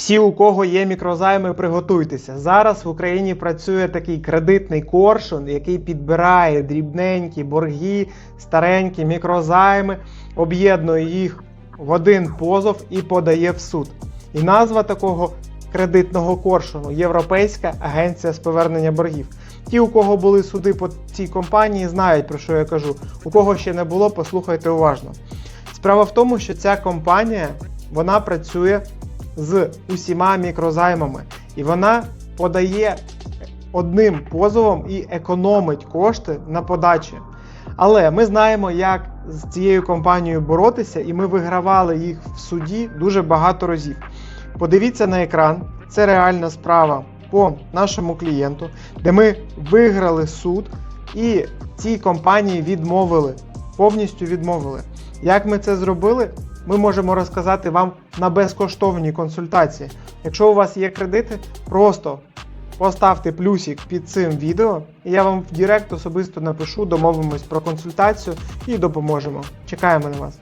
Всі, у кого є мікрозайми, приготуйтеся. Зараз в Україні працює такий кредитний коршун, який підбирає дрібненькі борги, старенькі мікрозайми, об'єднує їх в один позов і подає в суд. І назва такого кредитного коршуну Європейська агенція з повернення боргів. Ті, у кого були суди по цій компанії, знають про що я кажу. У кого ще не було, послухайте уважно. Справа в тому, що ця компанія вона працює з усіма мікрозаймами, і вона подає одним позовом і економить кошти на подачі. Але ми знаємо, як з цією компанією боротися, і ми вигравали їх в суді дуже багато разів. Подивіться на екран, це реальна справа по нашому клієнту, де ми виграли суд, і цій компанії відмовили, повністю відмовили. Як ми це зробили? Ми можемо розказати вам на безкоштовній консультації. Якщо у вас є кредити, просто поставте плюсик під цим відео, і я вам в Директ особисто напишу, домовимось про консультацію і допоможемо. Чекаємо на вас.